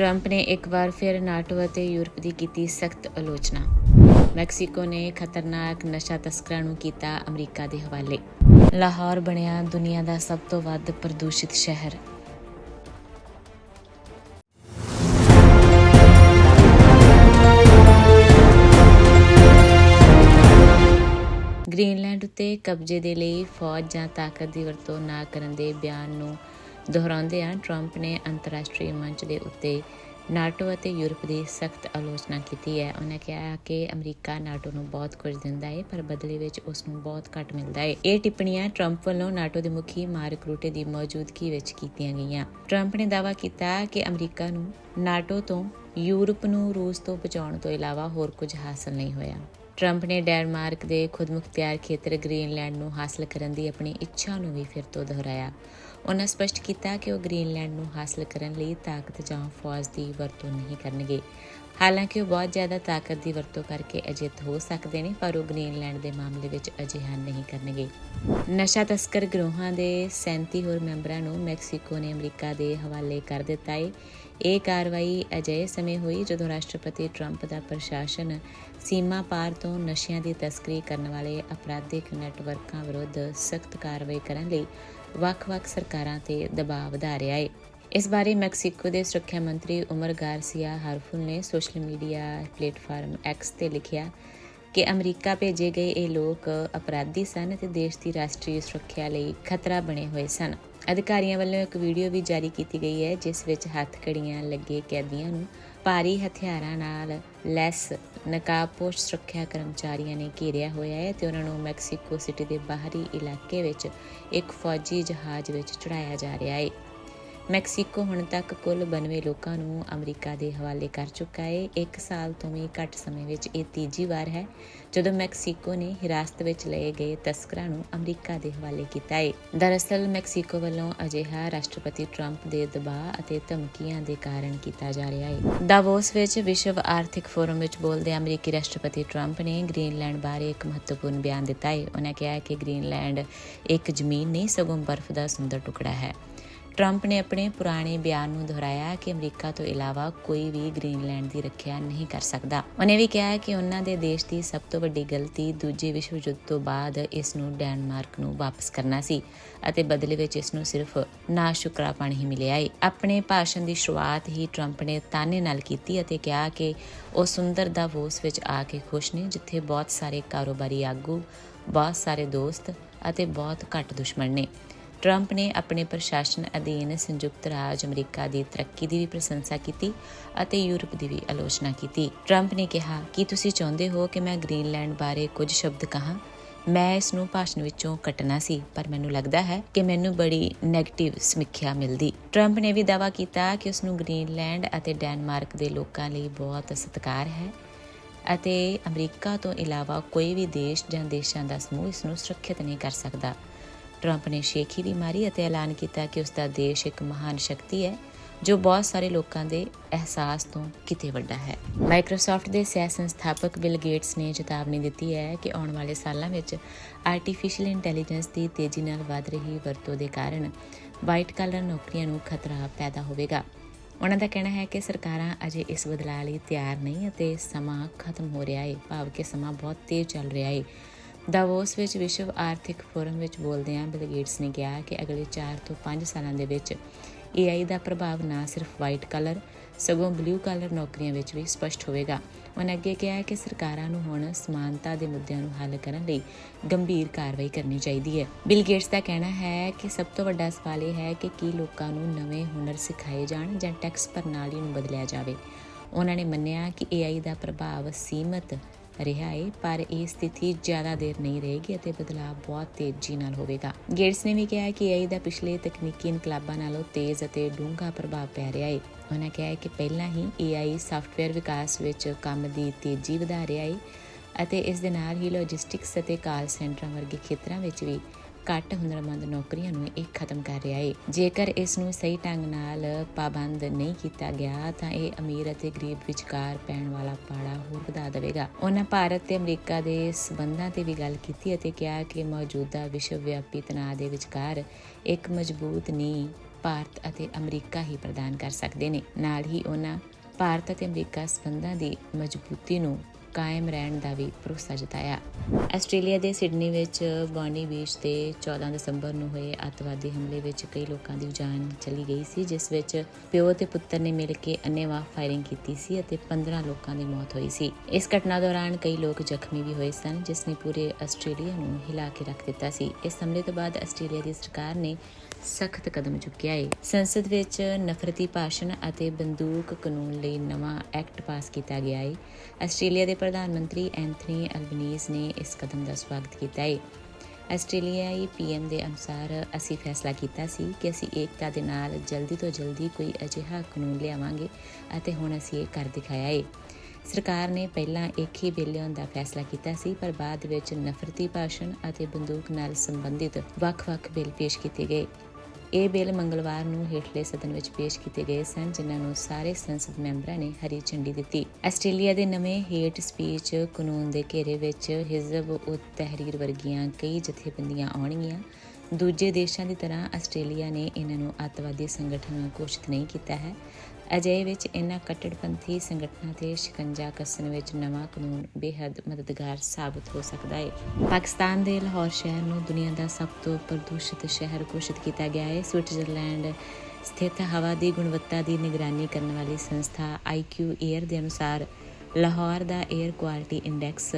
Trump ਨੇ ਇੱਕ ਵਾਰ ਫਿਰ ਨਾਟੋ ਅਤੇ ਯੂਰਪ ਦੀ ਕੀਤੀ ਸਖਤ ਆਲੋਚਨਾ। ਮੈਕਸੀਕੋ ਨੇ ਖਤਰਨਾਕ ਨਸ਼ਾ ਤਸਕਰਾਂ ਨੂੰ ਕੀਤਾ ਅਮਰੀਕਾ ਦੇ ਹਵਾਲੇ। ਲਾਹੌਰ ਬਣਿਆ ਦੁਨੀਆ ਦਾ ਸਭ ਤੋਂ ਵੱਧ ਪ੍ਰਦੂਸ਼ਿਤ ਸ਼ਹਿਰ। ਗ੍ਰੀਨਲੈਂਡ ਉੱਤੇ ਕਬਜ਼ੇ ਦੇ ਲਈ ਫੌਜ ਜਾਂ ਤਾਕਤ ਦੀ ਵਰਤੋਂ ਨਾ ਕਰਨ ਦੇ ਬਿਆਨ ਨੂੰ ਦੁਹਰਾਉਂਦਿਆਂ ਟਰੰਪ ਨੇ ਅੰਤਰਰਾਸ਼ਟਰੀ ਮੰਚ ਦੇ ਉੱਤੇ ਨਾਟੋ ਅਤੇ ਯੂਰਪ ਦੀ ਸਖਤ ਆਲੋਚਨਾ ਕੀਤੀ ਹੈ। ਉਹਨਾਂ ਕਿਹਾ ਕਿ ਅਮਰੀਕਾ ਨਾਟੋ ਨੂੰ ਬਹੁਤ ਕੁਝ ਦਿੰਦਾ ਹੈ ਪਰ ਬਦਲੇ ਵਿੱਚ ਉਸ ਨੂੰ ਬਹੁਤ ਘੱਟ ਮਿਲਦਾ ਹੈ ਇਹ ਟਿੱਪਣੀਆਂ ਟਰੰਪ ਵੱਲੋਂ ਨਾਟੋ ਦੇ ਮੁਖੀ ਮਾਰਕ ਰੂਟੇ ਦੀ ਮੌਜੂਦਗੀ ਵਿੱਚ ਕੀਤੀਆਂ ਗਈਆਂ। ਟਰੰਪ ਨੇ ਦਾਅਵਾ ਕੀਤਾ ਕਿ ਅਮਰੀਕਾ ਨੂੰ ਨਾਟੋ ਤੋਂ ਯੂਰਪ ਨੂੰ ਰੂਸ ਤੋਂ ਬਚਾਉਣ ਤੋਂ ਇਲਾਵਾ ਹੋਰ ਕੁਝ ਹਾਸਲ ਨਹੀਂ ਹੋਇਆ। ਟਰੰਪ ਨੇ ਡੈਨਮਾਰਕ ਦੇ ਖੁਦਮੁਖਤਿਆਰ ਖੇਤਰ ਗ੍ਰੀਨਲੈਂਡ ਨੂੰ ਹਾਸਲ ਕਰਨ ਦੀ ਆਪਣੀ ਇੱਛਾ ਨੂੰ ਵੀ ਫਿਰ ਤੋਂ ਦੁਹਰਾਇਆ। ਉਹਨਾਂ ਸਪਸ਼ਟ ਕੀਤਾ ਕਿ ਉਹ ਗ੍ਰੀਨਲੈਂਡ ਨੂੰ ਹਾਸਲ ਕਰਨ ਲਈ ਤਾਕਤ ਜਾਂ ਫੌਜ ਦੀ ਵਰਤੋਂ ਨਹੀਂ ਕਰਨਗੇ। ਹਾਲਾਂਕਿ ਉਹ ਬਹੁਤ ਜ਼ਿਆਦਾ ਤਾਕਤ ਦੀ ਵਰਤੋਂ ਕਰਕੇ ਅਜਿੱਤ ਹੋ ਸਕਦੇ ਨੇ, ਪਰ ਉਹ ਗ੍ਰੀਨਲੈਂਡ ਦੇ ਮਾਮਲੇ ਵਿੱਚ ਅਜਿਹਾ ਨਹੀਂ ਕਰਨਗੇ। ਨਸ਼ਾ ਤਸਕਰ ਗਰੋਹਾਂ ਦੇ 37 ਹੋਰ ਮੈਂਬਰਾਂ ਨੂੰ ਮੈਕਸੀਕੋ ਨੇ ਅਮਰੀਕਾ ਦੇ ਹਵਾਲੇ ਕਰ ਦਿੱਤਾ ਹੈ ਇਹ ਕਾਰਵਾਈ ਅਜਿਹੇ ਸਮੇਂ ਹੋਈ ਜਦੋਂ ਰਾਸ਼ਟਰਪਤੀ ਟਰੰਪ ਦਾ ਪ੍ਰਸ਼ਾਸਨ ਸੀਮਾ ਪਾਰ ਤੋਂ ਨਸ਼ਿਆਂ ਦੀ ਤਸਕਰੀ ਕਰਨ ਵਾਲੇ ਅਪਰਾਧਿਕ ਨੈਟਵਰਕਾਂ ਵਿਰੁੱਧ ਸਖਤ ਕਾਰਵਾਈ ਕਰਨ ਲਈ ਵੱਖ-ਵੱਖ ਸਰਕਾਰਾਂ ਤੇ ਦਬਾਅ ਵਧਾ ਰਿਹਾ ਹੈ ਇਸ ਬਾਰੇ ਮੈਕਸੀਕੋ ਦੇ ਸੁਰੱਖਿਆ ਮੰਤਰੀ ਉਮਰ ਗਾਰਸੀਆ ਹਾਰਫੁਲ ਨੇ ਸੋਸ਼ਲ ਮੀਡੀਆ ਪਲੇਟਫਾਰਮ ਐਕਸ ਤੇ ਲਿਖਿਆ ਕਿ ਅਮਰੀਕਾ ਭੇਜੇ ਗਏ ਇਹ ਲੋਕ ਅਪਰਾਧੀ ਸਨ ਅਤੇ ਦੇਸ਼ ਦੀ ਰਾਸ਼ਟਰੀ ਸੁਰੱਖਿਆ ਲਈ ਖਤਰਾ ਬਣੇ ਹੋਏ ਸਨ। ਅਧਿਕਾਰੀਆਂ ਵੱਲੋਂ ਇੱਕ ਵੀਡੀਓ ਵੀ ਜਾਰੀ ਕੀਤੀ ਗਈ ਹੈ, ਜਿਸ ਵਿੱਚ ਹੱਥਕੜੀਆਂ ਲੱਗੇ ਕੈਦੀਆਂ ਨੂੰ ਭਾਰੀ ਹਥਿਆਰਾਂ ਨਾਲ ਲੈਸ ਨਕਾਬਪੋਸ਼ ਸੁਰੱਖਿਆ ਕਰਮਚਾਰੀਆਂ ਨੇ ਘੇਰਿਆ ਹੋਇਆ ਹੈ ਤੇ ਉਹਨਾਂ ਨੂੰ ਮੈਕਸੀਕੋ ਸਿਟੀ ਦੇ ਬਾਹਰੀ ਇਲਾਕੇ ਵਿੱਚ ਇੱਕ ਫੌਜੀ ਜਹਾਜ਼ ਵਿੱਚ ਚੜਾਇਆ ਜਾ ਰਿਹਾ ਹੈ। ਮੈਕਸੀਕੋ ਹੁਣ ਤੱਕ ਕੁੱਲ 92 ਲੋਕਾਂ ਨੂੰ ਅਮਰੀਕਾ ਦੇ ਹਵਾਲੇ ਕਰ ਚੁੱਕਾ ਹੈ ਇੱਕ ਸਾਲ ਤੋਂ ਵੀ ਘੱਟ ਸਮੇਂ ਵਿੱਚ ਇਹ ਤੀਜੀ ਵਾਰ ਹੈ, ਜਦੋਂ ਮੈਕਸੀਕੋ ਨੇ ਹਿਰਾਸਤ ਵਿੱਚ ਲਏ ਗਏ ਤਸਕਰਾਂ ਨੂੰ ਅਮਰੀਕਾ ਦੇ ਹਵਾਲੇ ਕੀਤਾ ਹੈ ਦਰਅਸਲ, ਮੈਕਸੀਕੋ ਵੱਲੋਂ ਅਜਿਹਾ ਰਾਸ਼ਟਰਪਤੀ ਟਰੰਪ ਦੇ ਦਬਾਅ ਅਤੇ ਧਮਕੀਆਂ ਦੇ ਕਾਰਨ ਕੀਤਾ ਜਾ ਰਿਹਾ ਹੈ ਦਾਵੋਸ ਵਿੱਚ ਵਿਸ਼ਵ ਆਰਥਿਕ ਫੋਰਮ ਵਿੱਚ ਬੋਲਦੇ ਅਮਰੀਕੀ ਰਾਸ਼ਟਰਪਤੀ ਟਰੰਪ ਨੇ ਗ੍ਰੀਨਲੈਂਡ ਬਾਰੇ ਇੱਕ ਮਹੱਤਵਪੂਰਨ ਬਿਆਨ ਦਿੱਤਾ ਹੈ ਉਹਨਾਂ ਕਿਹਾ ਕਿ ਗ੍ਰੀਨਲੈਂਡ ਇੱਕ ਜ਼ਮੀਨ ਨਹੀਂ, ਸਗੋਂ ਬਰਫ਼ ਦਾ ਸੁੰਦਰ ਟੁਕੜਾ ਹੈ। ਟਰੰਪ ਨੇ ਆਪਣੇ ਪੁਰਾਣੇ ਬਿਆਨ ਨੂੰ ਦੁਹਰਾਇਆ ਕਿ ਅਮਰੀਕਾ ਤੋਂ ਇਲਾਵਾ ਕੋਈ ਵੀ ਗ੍ਰੀਨਲੈਂਡ ਦੀ ਰੱਖਿਆ ਨਹੀਂ ਕਰ ਸਕਦਾ। ਉਹਨੇ ਵੀ ਕਿਹਾ ਕਿ ਉਹਨਾਂ ਦੇ ਦੇਸ਼ ਦੀ ਸਭ ਤੋਂ ਵੱਡੀ ਗਲਤੀ ਦੂਜੇ ਵਿਸ਼ਵ ਯੁੱਧ ਤੋਂ ਬਾਅਦ ਇਸ ਨੂੰ ਡੈਨਮਾਰਕ ਨੂੰ ਵਾਪਸ ਕਰਨਾ ਸੀ ਅਤੇ ਬਦਲੇ ਵਿੱਚ ਇਸ ਨੂੰ ਸਿਰਫ ਨਾਸ਼ੁਕਰਾਪਣ ਹੀ ਮਿਲਿਆ ਹੈ ਆਪਣੇ ਭਾਸ਼ਣ ਦੀ ਸ਼ੁਰੂਆਤ ਹੀ ਟਰੰਪ ਨੇ ਤਾਨੇ ਨਾਲ ਕੀਤੀ ਅਤੇ ਕਿਹਾ ਕਿ ਉਹ ਸੁੰਦਰ ਦਾਵੋਸ ਵਿੱਚ ਆ ਕੇ ਖੁਸ਼ ਨੇ, ਜਿੱਥੇ ਬਹੁਤ ਸਾਰੇ ਕਾਰੋਬਾਰੀ ਆਗੂ, ਬਹੁਤ ਸਾਰੇ ਦੋਸਤ ਅਤੇ ਬਹੁਤ ਘੱਟ ਦੁਸ਼ਮਣ ਨੇ। ਟਰੰਪ ਨੇ ਆਪਣੇ ਪ੍ਰਸ਼ਾਸਨ ਅਧੀਨ ਸੰਯੁਕਤ ਰਾਜ ਅਮਰੀਕਾ ਦੀ ਤਰੱਕੀ ਦੀ ਵੀ ਪ੍ਰਸ਼ੰਸਾ ਕੀਤੀ ਅਤੇ ਯੂਰਪ ਦੀ ਵੀ ਆਲੋਚਨਾ ਕੀਤੀ। ਟਰੰਪ ਨੇ ਕਿਹਾ, ਕਿ ਤੁਸੀਂ ਚਾਹੁੰਦੇ ਹੋ ਕਿ ਮੈਂ ਗ੍ਰੀਨਲੈਂਡ ਬਾਰੇ ਕੁਝ ਸ਼ਬਦ ਕਹਾਂ? ਮੈਂ ਇਸ ਨੂੰ ਭਾਸ਼ਣ ਵਿੱਚੋਂ ਕੱਟਣਾ ਸੀ, ਪਰ ਮੈਨੂੰ ਲੱਗਦਾ ਹੈ ਕਿ ਮੈਨੂੰ ਬੜੀ 네ਗੇਟਿਵ ਸਮੀਖਿਆ ਮਿਲਦੀ। ਟਰੰਪ ਨੇ ਵੀ ਦਾਅਵਾ ਕੀਤਾ ਕਿ ਉਸ ਨੂੰ ਗ੍ਰੀਨਲੈਂਡ ਅਤੇ ਡੈਨਮਾਰਕ ਦੇ ਲੋਕਾਂ ਲਈ ਬਹੁਤ ਸਤਿਕਾਰ ਹੈ ਅਤੇ ਅਮਰੀਕਾ ਤੋਂ ਇਲਾਵਾ ਕੋਈ ਵੀ ਦੇਸ਼ ਜਾਂ ਦੇਸ਼ਾਂ ਦਾ ਸਮੂਹ ਇਸ ਨੂੰ ਸੁਰੱਖਿਅਤ ਨਹੀਂ ਕਰ ਸਕਦਾ। ਟਰੰਪ ਨੇ ਸ਼ੇਖੀ ਵੀ ਮਾਰੀ ਅਤੇ ਐਲਾਨ ਕੀਤਾ ਕਿ ਉਸ ਦਾ ਦੇਸ਼ ਇੱਕ ਮਹਾਨ ਸ਼ਕਤੀ ਹੈ, ਜੋ ਬਹੁਤ ਸਾਰੇ ਲੋਕਾਂ ਦੇ ਅਹਿਸਾਸ ਤੋਂ ਕਿਤੇ ਵੱਡਾ ਹੈ। ਮਾਈਕਰੋਸਾਫਟ ਦੇ ਸਹਿ ਸੰਸਥਾਪਕ ਬਿਲ ਗੇਟਸ ਨੇ ਚੇਤਾਵਨੀ ਦਿੱਤੀ ਹੈ ਕਿ ਆਉਣ ਵਾਲੇ ਸਾਲਾਂ ਵਿੱਚ ਆਰਟੀਫੀਸ਼ੀਅਲ ਇੰਟੈਲੀਜੈਂਸ ਦੀ ਤੇਜ਼ੀ ਨਾਲ ਵਧ ਰਹੀ ਵਰਤੋਂ ਦੇ ਕਾਰਨ ਵਾਈਟ ਕਾਲਰ ਨੌਕਰੀਆਂ ਨੂੰ ਖਤਰਾ ਪੈਦਾ ਹੋਵੇਗਾ। ਉਹਨਾਂ ਦਾ ਕਹਿਣਾ ਹੈ ਕਿ ਸਰਕਾਰਾਂ ਅਜੇ ਇਸ ਬਦਲਾਅ ਲਈ ਤਿਆਰ ਨਹੀਂ ਅਤੇ ਸਮਾਂ ਖਤਮ ਹੋ ਰਿਹਾ ਹੈ। ਭਾਵ ਕਿ ਸਮਾਂ ਬਹੁਤ ਤੇਜ਼ ਚੱਲ ਰਿਹਾ ਹੈ। ਦਾਵੋਸ ਵਿੱਚ ਵਿਸ਼ਵ ਆਰਥਿਕ ਫੋਰਮ ਵਿੱਚ ਬੋਲਦਿਆਂ ਬਿਲ ਗੇਟਸ ਨੇ ਕਿਹਾ ਕਿ ਅਗਲੇ 4 ਤੋਂ 5 ਸਾਲਾਂ ਦੇ ਵਿੱਚ AI ਦਾ ਪ੍ਰਭਾਵ ਨਾ ਸਿਰਫ ਵਾਈਟ ਕਲਰ ਸਗੋਂ ਬਲੂ ਕਲਰ ਨੌਕਰੀਆਂ ਵਿੱਚ ਵੀ ਸਪਸ਼ਟ ਹੋਵੇਗਾ। ਉਹਨਾਂ ਅੱਗੇ ਕਿਹਾ ਕਿ ਸਰਕਾਰਾਂ ਨੂੰ ਹੁਣ ਸਮਾਨਤਾ ਦੇ ਮੁੱਦਿਆਂ ਨੂੰ ਹੱਲ ਕਰਨ ਲਈ ਗੰਭੀਰ ਕਾਰਵਾਈ ਕਰਨੀ ਚਾਹੀਦੀ ਹੈ। ਬਿਲ ਗੇਟਸ ਦਾ ਕਹਿਣਾ ਹੈ ਕਿ ਸਭ ਤੋਂ ਵੱਡਾ ਸਵਾਲ ਇਹ ਹੈ ਕਿ ਕੀ ਲੋਕਾਂ ਨੂੰ ਨਵੇਂ ਹੁਨਰ ਸਿਖਾਏ ਜਾਣ ਜਾਂ ਟੈਕਸ ਪ੍ਰਣਾਲੀ ਨੂੰ ਬਦਲਿਆ ਜਾਵੇ। ਉਹਨਾਂ ਨੇ ਮੰਨਿਆ ਕਿ AI ਦਾ ਪ੍ਰਭਾਵ ਸੀਮਤ ਰਿਹਾ ਹੈ ਪਰ ਇਹ ਸਥਿਤੀ ਜ਼ਿਆਦਾ ਦੇਰ ਨਹੀਂ ਰਹੇਗੀ ਅਤੇ ਬਦਲਾਅ ਬਹੁਤ ਤੇਜ਼ੀ ਨਾਲ ਹੋਵੇਗਾ। ਗੇਟਸ ਨੇ ਵੀ ਕਿਹਾ ਕਿ AI ਦਾ ਪਿਛਲੇ ਤਕਨੀਕੀ ਇਨਕਲਾਬਾਂ ਨਾਲੋਂ ਤੇਜ਼ ਅਤੇ ਡੂੰਘਾ ਪ੍ਰਭਾਵ ਪੈ ਰਿਹਾ ਹੈ ਉਹਨਾਂ ਕਿਹਾ ਕਿ ਪਹਿਲਾਂ ਹੀ AI ਸਾਫਟਵੇਅਰ ਵਿਕਾਸ ਵਿੱਚ ਕੰਮ ਦੀ ਤੇਜ਼ੀ ਵਧਾ ਰਿਹਾ ਹੈ ਅਤੇ ਇਸ ਦੇ ਨਾਲ ਹੀ ਲੌਜਿਸਟਿਕਸ ਅਤੇ ਕਾਲ ਸੈਂਟਰਾਂ ਵਰਗੇ ਖੇਤਰਾਂ ਵਿੱਚ ਵੀ ਘੱਟ ਹੁਨਰਮੰਦ ਨੌਕਰੀਆਂ ਨੂੰ ਇਹ ਖਤਮ ਕਰ ਰਿਹਾ ਹੈ ਜੇਕਰ ਇਸ ਨੂੰ ਸਹੀ ਢੰਗ ਨਾਲ ਪਾਬੰਦ ਨਹੀਂ ਕੀਤਾ ਗਿਆ, ਤਾਂ ਇਹ ਅਮੀਰ ਅਤੇ ਗਰੀਬ ਵਿਚਕਾਰ ਪੈਣ ਵਾਲਾ ਪਾੜਾ ਹੋਰ ਵਧਾ ਦੇਵੇਗਾ। ਉਹਨਾਂ ਭਾਰਤ ਤੇ ਅਮਰੀਕਾ ਦੇ ਸਬੰਧਾਂ ਤੇ ਵੀ ਗੱਲ ਕੀਤੀ ਅਤੇ ਕਿਹਾ ਕਿ ਮੌਜੂਦਾ ਵਿਸ਼ਵ ਵਿਆਪੀ ਤਣਾਅ ਦੇ ਵਿਚਕਾਰ ਇੱਕ ਮਜ਼ਬੂਤ ਨੀਂਹ ਭਾਰਤ ਅਤੇ ਅਮਰੀਕਾ ਹੀ ਪ੍ਰਦਾਨ ਕਰ ਸਕਦੇ ਨੇ। ਨਾਲ ਹੀ ਉਹਨਾਂ ਭਾਰਤ ਅਤੇ ਅਮਰੀਕਾ ਸਬੰਧਾਂ ਦੀ ਮਜ਼ਬੂਤੀ ਨੂੰ ਕਾਇਮ ਰਹਿਣ ਦਾ ਵੀ ਭਰੋਸਾ ਜਤਾਇਆ। ਆਸਟ੍ਰੇਲੀਆ ਦੇ ਸਿਡਨੀ ਵਿੱਚ ਬੌਨੀ ਬੀਚ ਤੇ 14 ਦਸੰਬਰ ਨੂੰ ਹੋਏ ਅੱਤਵਾਦੀ ਹਮਲੇ ਵਿੱਚ ਕਈ ਲੋਕਾਂ ਦੀ ਜਾਨ ਚਲੀ ਗਈ ਸੀ, ਜਿਸ ਵਿੱਚ ਪਿਓ ਤੇ ਪੁੱਤਰ ਨੇ ਮਿਲ ਕੇ ਅੰਨ੍ਹੇਵਾਹ ਫਾਇਰਿੰਗ ਕੀਤੀ ਸੀ ਅਤੇ 15 ਲੋਕਾਂ ਦੀ ਮੌਤ ਹੋਈ ਸੀ। ਇਸ ਘਟਨਾ ਦੌਰਾਨ ਕਈ ਲੋਕ ਜ਼ਖਮੀ ਵੀ ਹੋਏ ਸਨ, ਜਿਸ ਨੇ ਪੂਰੇ ਆਸਟ੍ਰੇਲੀਆ ਨੂੰ ਹਿਲਾ ਕੇ ਰੱਖ ਦਿੱਤਾ ਸੀ। ਇਸ ਹਮਲੇ ਤੋਂ ਬਾਅਦ ਆਸਟ੍ਰੇਲੀਆ ਦੀ ਸਰਕਾਰ ਨੇ ਸਖਤ ਕਦਮ ਚੁੱਕਿਆ ਹੈ ਸੰਸਦ ਵਿੱਚ ਨਫ਼ਰਤੀ ਭਾਸ਼ਣ ਅਤੇ ਬੰਦੂਕ ਕਾਨੂੰਨ ਲਈ ਨਵਾਂ ਐਕਟ ਪਾਸ ਕੀਤਾ ਗਿਆ ਹੈ ਆਸਟ੍ਰੇਲੀਆ ਦੇ ਪ੍ਰਧਾਨ ਮੰਤਰੀ ਐਂਥਨੀ ਅਲਬਨੀਜ਼ ਨੇ ਇਸ ਕਦਮ ਦਾ ਸਵਾਗਤ ਕੀਤਾ ਹੈ ਆਸਟ੍ਰੇਲੀਆਈ ਪੀਐਮ ਦੇ ਅਨੁਸਾਰ ਅਸੀਂ ਫੈਸਲਾ ਕੀਤਾ ਸੀ ਕਿ ਅਸੀਂ ਏਕਤਾ ਦੇ ਨਾਲ ਜਲਦੀ ਤੋਂ ਜਲਦੀ ਕੋਈ ਅਜਿਹਾ ਕਾਨੂੰਨ ਲਿਆਵਾਂਗੇ ਅਤੇ ਹੁਣ ਅਸੀਂ ਇਹ ਕਰ ਦਿਖਾਇਆ ਹੈ ਸਰਕਾਰ ਨੇ ਪਹਿਲਾਂ ਇੱਕ ਹੀ ਬਿੱਲ ਲਿਆਉਣ ਦਾ ਫੈਸਲਾ ਕੀਤਾ ਸੀ, ਪਰ ਬਾਅਦ ਵਿੱਚ ਨਫ਼ਰਤੀ ਭਾਸ਼ਣ ਅਤੇ ਬੰਦੂਕ ਨਾਲ ਸੰਬੰਧਿਤ ਵੱਖ-ਵੱਖ ਬਿੱਲ ਪੇਸ਼ ਕੀਤੇ ਗਏ। ਇਹ ਬਿੱਲ ਮੰਗਲਵਾਰ ਨੂੰ ਹੇਠਲੇ ਸਦਨ ਵਿੱਚ ਪੇਸ਼ ਕੀਤੇ ਗਏ ਸਨ, ਜਿਨ੍ਹਾਂ ਨੂੰ ਸਾਰੇ ਸੰਸਦ ਮੈਂਬਰਾਂ ਨੇ ਹਰੀ ਝੰਡੀ ਦਿੱਤੀ। ਆਸਟ੍ਰੇਲੀਆ ਦੇ ਨਵੇਂ ਹੇਟ ਸਪੀਚ ਕਾਨੂੰਨ ਦੇ ਘੇਰੇ ਵਿੱਚ ਹਿਜ਼ਬ ਉਤ ਤਹਿਰੀਰ ਵਰਗੀਆਂ ਕਈ ਜਥੇਬੰਦੀਆਂ ਆਉਣਗੀਆਂ। ਦੂਜੇ ਦੇਸ਼ਾਂ ਦੀ ਤਰ੍ਹਾਂ ਆਸਟ੍ਰੇਲੀਆ ਨੇ ਇਹਨਾਂ ਨੂੰ ਅੱਤਵਾਦੀ ਸੰਗਠਨ ਘੋਸ਼ਿਤ ਨਹੀਂ ਕੀਤਾ ਹੈ। ਅਜੇ ਵਿੱਚ ਇਹਨਾਂ ਕੱਟੜਪੰਥੀ ਸੰਗਠਨਾਂ ਤੇ ਸ਼ਿਕੰਜਾ ਕੱਸਣ ਵਿੱਚ ਨਵਾਂ ਕਾਨੂੰਨ ਬੇहद ਮਦਦਗਾਰ ਸਾਬਤ ਹੋ ਸਕਦਾ ਹੈ ਪਾਕਿਸਤਾਨ ਦੇ ਲਾਹੌਰ ਸ਼ਹਿਰ ਨੂੰ ਦੁਨੀਆ ਦਾ ਸਭ ਤੋਂ ਪ੍ਰਦੂਸ਼ਿਤ ਸ਼ਹਿਰ ਘੋਸ਼ਿਤ ਕੀਤਾ ਗਿਆ ਹੈ ਸਵਿਟਜ਼ਰਲੈਂਡ ਸਥਿਤ ਹਵਾ ਦੀ ਗੁਣਵੱਤਾ ਦੀ ਨਿਗਰਾਨੀ ਕਰਨ ਵਾਲੀ ਸੰਸਥਾ IQ Air ਦੇ ਅਨੁਸਾਰ ਲਾਹੌਰ ਦਾ 에ਅਰ ਕੁਆਲਿਟੀ ਇੰਡੈਕਸ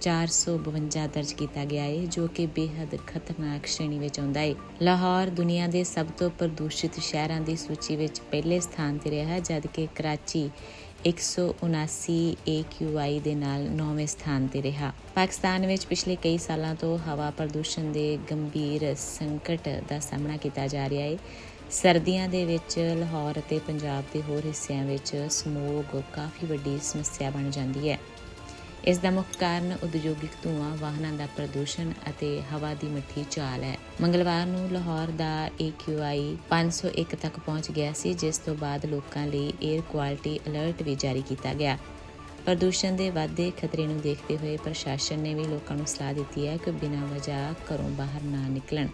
452 ਦਰਜ ਕੀਤਾ ਗਿਆ ਹੈ ਜੋ ਕਿ ਬੇहद ਖਤਰਨਾਕ ਸ਼੍ਰੇਣੀ ਵਿੱਚ ਆਉਂਦਾ ਹੈ ਲਾਹੌਰ ਦੁਨੀਆ ਦੇ ਸਭ ਤੋਂ ਪ੍ਰਦੂਸ਼ਿਤ ਸ਼ਹਿਰਾਂ ਦੀ ਸੂਚੀ ਵਿੱਚ ਪਹਿਲੇ ਸਥਾਨ ਤੇ ਰਿਹਾ, ਜਦਕਿ ਕਰਾਚੀ 179 AQI ਦੇ ਨਾਲ 9ਵੇਂ ਸਥਾਨ ਤੇ ਰਿਹਾ। ਪਾਕਿਸਤਾਨ ਵਿੱਚ ਪਿਛਲੇ ਕਈ ਸਾਲਾਂ ਤੋਂ ਹਵਾ ਪ੍ਰਦੂਸ਼ਣ ਦੇ ਗੰਭੀਰ ਸੰਕਟ ਦਾ ਸਾਹਮਣਾ ਕੀਤਾ ਜਾ ਰਿਹਾ ਹੈ ਸਰਦੀਆਂ ਦੇ ਵਿੱਚ ਲਾਹੌਰ ਅਤੇ ਪੰਜਾਬ ਦੇ ਹੋਰ ਹਿੱਸਿਆਂ ਵਿੱਚ ਸਮੋਗ ਕਾਫੀ ਵੱਡੀ ਸਮੱਸਿਆ ਬਣ ਜਾਂਦੀ ਹੈ। ਇਸ ਦਾ ਮੁੱਖ ਕਾਰਨ ਉਦਯੋਗਿਕ ਧੂਆਂ, ਵਾਹਨਾਂ ਦਾ ਪ੍ਰਦੂਸ਼ਣ ਅਤੇ ਹਵਾ ਦੀ ਮਿੱਠੀ ਚਾਲ ਹੈ। ਮੰਗਲਵਾਰ ਨੂੰ ਲਾਹੌਰ ਦਾ AQI 501 ਤੱਕ ਪਹੁੰਚ ਗਿਆ ਸੀ, ਜਿਸ ਤੋਂ ਬਾਅਦ ਲੋਕਾਂ ਲਈ 에ਅਰ ਕੁਆਲਿਟੀ ਅਲਰਟ ਵੀ ਜਾਰੀ ਕੀਤਾ ਗਿਆ। ਪ੍ਰਦੂਸ਼ਣ ਦੇ ਵਾਧੇ ਖਤਰੇ ਨੂੰ ਦੇਖਦੇ ਹੋਏ ਪ੍ਰਸ਼ਾਸਨ ਨੇ ਵੀ ਲੋਕਾਂ ਨੂੰ ਸਲਾਹ ਦਿੱਤੀ ਹੈ ਕਿ ਬਿਨਾਂ ਵਜ੍ਹਾ ਘਰੋਂ ਬਾਹਰ ਨਾ ਨਿਕਲਣ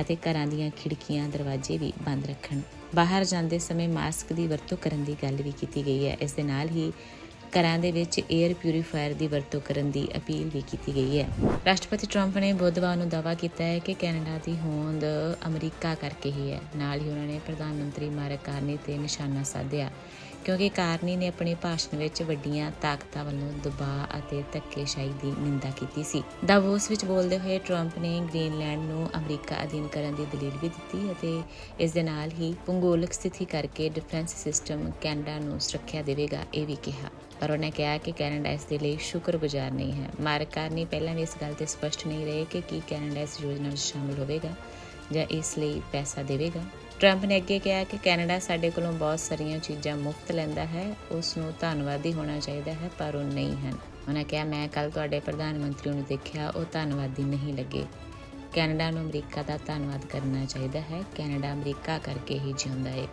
ਅਤੇ ਘਰਾਂ ਦੀਆਂ ਖਿੜਕੀਆਂ, ਦਰਵਾਜ਼ੇ ਵੀ ਬੰਦ ਰੱਖਣ। ਬਾਹਰ ਜਾਂਦੇ ਸਮੇਂ ਮਾਸਕ ਦੀ ਵਰਤੋਂ ਕਰਨ ਦੀ ਗੱਲ ਵੀ ਕੀਤੀ ਗਈ ਹੈ। ਇਸ ਦੇ ਨਾਲ ਹੀ ਘਰਾਂ ਦੇ ਵਿੱਚ 에ਅਰ ਪਿਊਰੀਫਾਇਰ ਦੀ ਵਰਤੋਂ ਕਰਨ ਦੀ ਅਪੀਲ ਵੀ ਕੀਤੀ ਗਈ ਹੈ। ਰਾਸ਼ਟਰਪਤੀ ਟਰੰਪ ਨੇ ਬੁੱਧਵਾਰ ਨੂੰ ਦਾਅਵਾ ਕੀਤਾ ਹੈ ਕਿ ਕੈਨੇਡਾ ਦੀ ਹੋਂਦ ਅਮਰੀਕਾ ਕਰਕੇ ਹੀ ਹੈ। ਨਾਲ ਹੀ ਉਹਨਾਂ ਨੇ ਪ੍ਰਧਾਨ ਮੰਤਰੀ ਮਾਰਕ ਕਾਰਨੀ ਤੇ ਨਿਸ਼ਾਨਾ ਸਾਧਿਆ। ਕਿਉਂਕਿ ਕਾਰਨੀ ਨੇ ਆਪਣੇ ਭਾਸ਼ਣ ਵਿੱਚ ਵੱਡੀਆਂ ਤਾਕਤਾਂ ਵੱਲੋਂ ਦਬਾਅ ਅਤੇ ਧੱਕੇਸ਼ਾਹੀ ਦੀ ਨਿੰਦਾ ਕੀਤੀ ਸੀ। ਦਾਵੋਸ ਵਿੱਚ ਬੋਲਦੇ ਹੋਏ ਟਰੰਪ ਨੇ ਗ੍ਰੀਨਲੈਂਡ ਨੂੰ ਅਮਰੀਕਾ ਅਧੀਨ ਕਰਨ ਦੀ ਦਲੀਲ ਵੀ ਦਿੱਤੀ ਅਤੇ ਇਸ ਦੇ ਨਾਲ ਹੀ ਭੂਗੋਲਿਕ ਸਥਿਤੀ ਕਰਕੇ ਡਿਫੈਂਸ ਸਿਸਟਮ ਕੈਨੇਡਾ ਨੂੰ ਸੁਰੱਖਿਆ ਦੇਵੇਗਾ, ਇਹ ਵੀ ਕਿਹਾ। ਪਰ ਉਹਨੇ ਕਿਹਾ ਕਿ ਕੈਨੇਡਾ ਇਸ ਦੇ ਲਈ ਸ਼ੁਕਰਗੁਜ਼ਾਰ ਨਹੀਂ ਹੈ। ਮਾਰਕ ਕਾਰਨੀ ਪਹਿਲਾਂ ਵੀ ਇਸ ਗੱਲ ਤੇ ਸਪਸ਼ਟ ਨਹੀਂ ਰਹੇ ਕਿ ਕੀ ਕੈਨੇਡਾ ਇਸ ਯੋਜਨਾ ਵਿੱਚ ਸ਼ਾਮਲ ਹੋਵੇਗਾ ਜਾਂ ਇਸ ਲਈ ਪੈਸਾ ਦੇਵੇਗਾ। ਟਰੰਪ ਨੇ ਅੱਗੇ ਕਿਹਾ ਕਿ ਕੈਨੇਡਾ ਸਾਡੇ ਕੋਲੋਂ ਬਹੁਤ ਸਾਰੀਆਂ ਚੀਜ਼ਾਂ ਮੁਫਤ ਲੈਂਦਾ ਹੈ, ਉਸ ਨੂੰ ਧੰਨਵਾਦੀ ਹੋਣਾ ਚਾਹੀਦਾ ਹੈ, ਪਰ ਉਹ ਨਹੀਂ ਹਨ। ਉਹਨਾਂ ਕਿਹਾ, ਮੈਂ ਕੱਲ ਤੁਹਾਡੇ ਪ੍ਰਧਾਨ ਮੰਤਰੀ ਨੂੰ ਦੇਖਿਆ, ਉਹ ਧੰਨਵਾਦੀ ਨਹੀਂ ਲੱਗੇ। ਕੈਨੇਡਾ ਨੂੰ ਅਮਰੀਕਾ ਦਾ ਧੰਨਵਾਦ ਕਰਨਾ ਚਾਹੀਦਾ ਹੈ। ਕੈਨੇਡਾ ਅਮਰੀਕਾ ਕਰਕੇ ਹੀ ਜਿਉਂਦਾ ਹੈ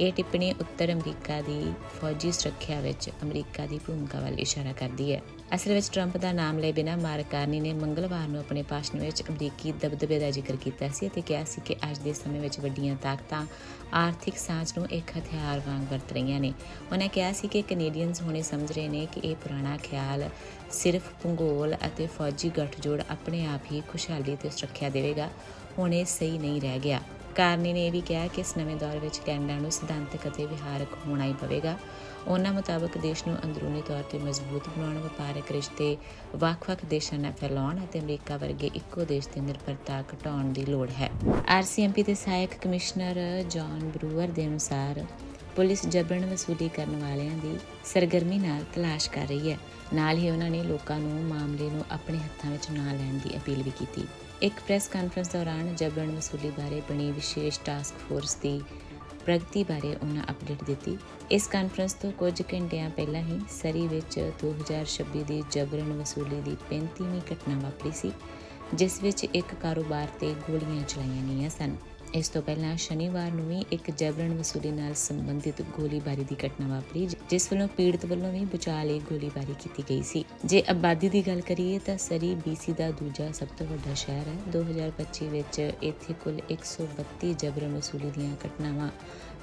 ਇਹ ਟਿੱਪਣੀ ਉੱਤਰ ਅਮਰੀਕਾ ਦੀ ਫੌਜੀ ਸੁਰੱਖਿਆ ਵਿੱਚ ਅਮਰੀਕਾ ਦੀ ਭੂਮਿਕਾ ਵੱਲ ਇਸ਼ਾਰਾ ਕਰਦੀ ਹੈ। ਅਸਲ ਵਿੱਚ ਟਰੰਪ ਦਾ ਨਾਮ ਲਏ ਬਿਨਾਂ ਮਾਰਕ ਕਾਰਨੀ ਨੇ ਮੰਗਲਵਾਰ ਨੂੰ ਆਪਣੇ ਭਾਸ਼ਣ ਵਿੱਚ ਅਮਰੀਕੀ ਦਬਦਬੇ ਦਾ ਜ਼ਿਕਰ ਕੀਤਾ ਸੀ ਅਤੇ ਕਿਹਾ ਸੀ ਕਿ ਅੱਜ ਦੇ ਸਮੇਂ ਵਿੱਚ ਵੱਡੀਆਂ ਤਾਕਤਾਂ ਆਰਥਿਕ ਸਾਂਝ ਨੂੰ ਇੱਕ ਹਥਿਆਰ ਵਾਂਗ ਵਰਤ ਰਹੀਆਂ ਨੇ। ਉਹਨਾਂ ਕਿਹਾ ਸੀ ਕਿ ਕੈਨੇਡੀਅਨਸ ਹੁਣੇ ਸਮਝ ਰਹੇ ਨੇ ਕਿ ਇਹ ਪੁਰਾਣਾ ਖਿਆਲ ਸਿਰਫ ਭੂਗੋਲ ਅਤੇ ਫੌਜੀ ਗੱਠਜੋੜ ਆਪਣੇ ਆਪ ਹੀ ਖੁਸ਼ਹਾਲੀ ਤੇ ਸੁਰੱਖਿਆ ਦੇਵੇਗਾ। ਹੁਣ ਇਹ ਸਹੀ ਨਹੀਂ ਰਹਿ ਗਿਆ। ਕਾਰਨੀ ਨੇ ਇਹ ਵੀ ਕਿਹਾ ਕਿ ਇਸ ਨਵੇਂ ਦੌਰ ਵਿੱਚ ਕੈਨੇਡਾ ਨੂੰ ਸਿਧਾਂਤਕ ਅਤੇ ਵਿਹਾਰਕ ਹੋਣਾ ਹੀ ਪਵੇਗਾ। ਉਹਨਾਂ ਮੁਤਾਬਕ ਦੇਸ਼ ਨੂੰ ਅੰਦਰੂਨੀ ਤੌਰ ਤੇ ਮਜ਼ਬੂਤ ਬਣਾਉਣ, ਵਪਾਰਕ ਰਿਸ਼ਤੇ ਵੱਖ-ਵੱਖ ਦੇਸ਼ਾਂ ਨਾਲ ਫੈਲਾਉਣ ਅਤੇ ਅਮਰੀਕਾ ਵਰਗੇ ਇੱਕੋ ਦੇਸ਼ ਤੇ ਨਿਰਭਰਤਾ ਘਟਾਉਣ ਦੀ ਲੋੜ ਹੈ। ਆਰਸੀਐਮਪੀ ਦੇ ਸਹਾਇਕ ਕਮਿਸ਼ਨਰ ਜੌਨ ਬਰੂਅਰ ਦੇ ਅਨੁਸਾਰ ਪੁਲਿਸ ਜਬਰਨ ਵਸੂਲੀ ਕਰਨ ਵਾਲਿਆਂ ਦੀ ਸਰਗਰਮੀ ਨਾਲ ਤਲਾਸ਼ ਕਰ ਰਹੀ ਹੈ। ਨਾਲ ਹੀ ਉਹਨਾਂ ਨੇ ਲੋਕਾਂ ਨੂੰ ਮਾਮਲੇ ਨੂੰ ਆਪਣੇ ਹੱਥਾਂ ਵਿੱਚ ਨਾ ਲੈਣ ਦੀ ਅਪੀਲ ਵੀ ਕੀਤੀ। ਇੱਕ ਪ੍ਰੈਸ ਕਾਨਫਰੰਸ ਦੌਰਾਨ ਜਬਰਨ ਵਸੂਲੀ ਬਾਰੇ ਬਣੀ ਵਿਸ਼ੇਸ਼ ਟਾਸਕ ਫੋਰਸ ਦੀ ਪ੍ਰਗਤੀ ਬਾਰੇ ਉਹਨਾਂ ਅਪਡੇਟ ਦਿੱਤੀ। ਇਸ ਕਾਨਫਰੰਸ ਤੋਂ ਕੁਝ ਘੰਟਿਆਂ ਪਹਿਲਾਂ ਹੀ ਸਰੀ ਵਿੱਚ 2026 ਦੀ ਜਬਰਨ ਵਸੂਲੀ ਦੀ 35ਵੀਂ ਘਟਨਾ ਵਾਪਰੀ ਸੀ, ਜਿਸ ਵਿੱਚ ਇੱਕ ਕਾਰੋਬਾਰ ਤੇ ਗੋਲੀਆਂ ਚਲਾਈਆਂ ਗਈਆਂ ਸਨ। ਇਸ ਤੋਂ ਪਹਿਲਾਂ ਸ਼ਨੀਵਾਰ ਨੂੰ ਵੀ ਇੱਕ ਜਬਰਨ ਵਸੂਲੀ ਨਾਲ ਸੰਬੰਧਿਤ ਗੋਲੀਬਾਰੀ ਦੀ ਘਟਨਾ ਵਾਪਰੀ ਜਿਸ ਵੱਲੋਂ ਪੀੜਤ ਵੱਲੋਂ ਵੀ ਬਚਾਅ ਲਈ ਗੋਲੀਬਾਰੀ ਕੀਤੀ ਗਈ ਸੀ। ਜੇ ਆਬਾਦੀ ਦੀ ਗੱਲ ਕਰੀਏ ਤਾਂ ਸਰੀ BC ਦਾ ਦੂਜਾ ਸਭ ਤੋਂ ਵੱਡਾ ਸ਼ਹਿਰ ਹੈ। 2025 ਵਿੱਚ ਇੱਥੇ ਕੁੱਲ 132 ਜਬਰਨ ਵਸੂਲੀ ਦੀਆਂ ਘਟਨਾਵਾਂ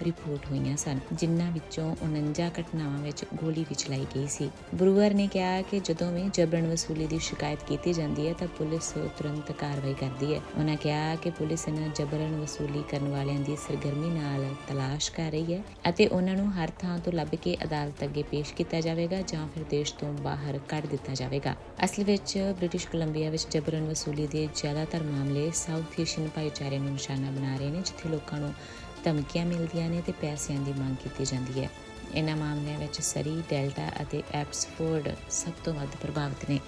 ਰਿਪੋਰਟ ਹੋਈਆਂ ਸਨ, ਜਿਨ੍ਹਾਂ ਵਿੱਚੋਂ 49 ਘਟਨਾਵਾਂ ਵਿੱਚ ਗੋਲੀ ਵੀ ਗਈ ਸੀ। ਬਰੂਅਰ ਨੇ ਕਿਹਾ ਕਿ ਜਦੋਂ ਵੀ ਜਬਰਨ ਵਸੂਲੀ ਦੀ ਸ਼ਿਕਾਇਤ ਕੀਤੀ ਜਾਂਦੀ ਹੈ, ਤਾਂ ਪੁਲਿਸ ਤੁਰੰਤ ਕਾਰਵਾਈ ਕਰਦੀ ਹੈ। ਉਹਨਾਂ ਕਿਹਾ ਕਿ ਪੁਲਿਸ ਇਹਨਾਂ ਜਬਰਨ ਵਸੂਲੀ ਕਰਨ ਵਾਲਿਆਂ ਦੀ ਸਰਗਰਮੀ ਨਾਲ ਤਲਾਸ਼ ਕਰ ਰਹੀ ਹੈ ਅਤੇ ਉਹਨਾਂ ਨੂੰ ਹਰ ਥਾਂ ਤੋਂ ਲੱਭ ਕੇ ਅਦਾਲਤ ਅੱਗੇ ਪੇਸ਼ ਕੀਤਾ ਜਾਵੇਗਾ ਜਾਂ ਫਿਰ ਦੇਸ਼ ਤੋਂ ਬਾਹਰ ਕੱਢ ਦਿੱਤਾ ਜਾਵੇਗਾ। ਅਸਲ ਵਿੱਚ ਬ੍ਰਿਟਿਸ਼ ਕੋਲੰਬੀਆ ਵਿੱਚ ਜਬਰਨ ਵਸੂਲੀ ਦੇ ਜ਼ਿਆਦਾਤਰ ਮਾਮਲੇ ਸਾਊਥ ਏਸ਼ੀਅਨ ਭਾਈਚਾਰੇ ਨੂੰ ਨਿਸ਼ਾਨਾ ਬਣਾ ਰਹੇ ਨੇ, ਜਿੱਥੇ ਲੋਕਾਂ ਨੂੰ ਧਮਕੀਆਂ ਮਿਲਦੀਆਂ ਨੇ ਤੇ ਪੈਸਿਆਂ ਦੀ ਮੰਗ ਕੀਤੀ ਜਾਂਦੀ ਹੈ। ਇਹਨਾਂ ਮਾਮਲਿਆਂ ਵਿੱਚ ਸਰੀ, ਡੈਲਟਾ ਅਤੇ ਐਪਸਫੋਰਡ ਸਭ ਤੋਂ ਵੱਧ ਪ੍ਰਭਾਵਿਤ ਨੇ।